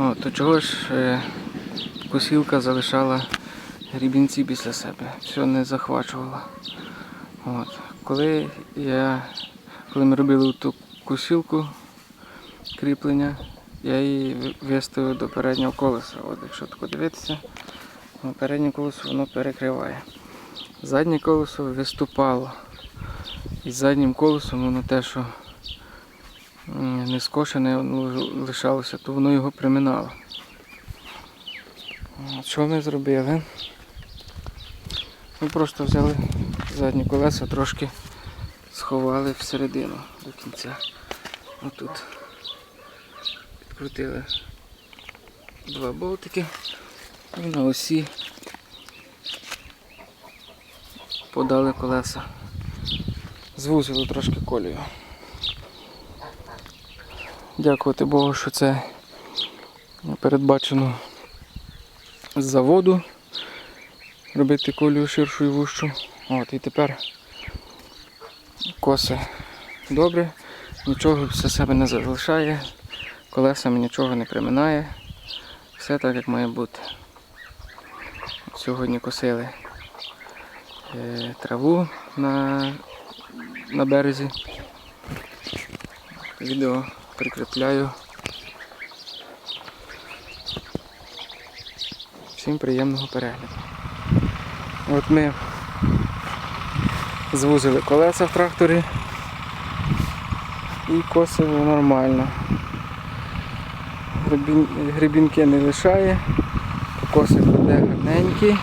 О, то чого ж е, косілка залишала грібінці після себе, все не захвачувала. От. Коли я, коли ми робили ту косілку кріплення, я її ви- виставив до переднього колеса. От, якщо так дивитися, ну, переднє колесо воно перекриває. Заднє колесо виступало. І заднім колесом воно те, що не скошене лишалося, то воно його приминало. Що ми зробили? Ми просто взяли задні колеса, трошки сховали всередину до кінця. Отут. Підкрутили два болтики і на осі подали колеса. Звузили трошки колію. Дякувати Богу, що це передбачено з заводу робити колію ширшу і вущу. От, і тепер коси добре, нічого все себе не залишає, колесами нічого не приминає. Все так, як має бути. Сьогодні косили е, траву на, на березі. Відео прикріпляю. Всім приємного перегляду. От ми звузили колеса в тракторі і косимо нормально. Грибін- Грибінки не лишає, коси буде гарненькі.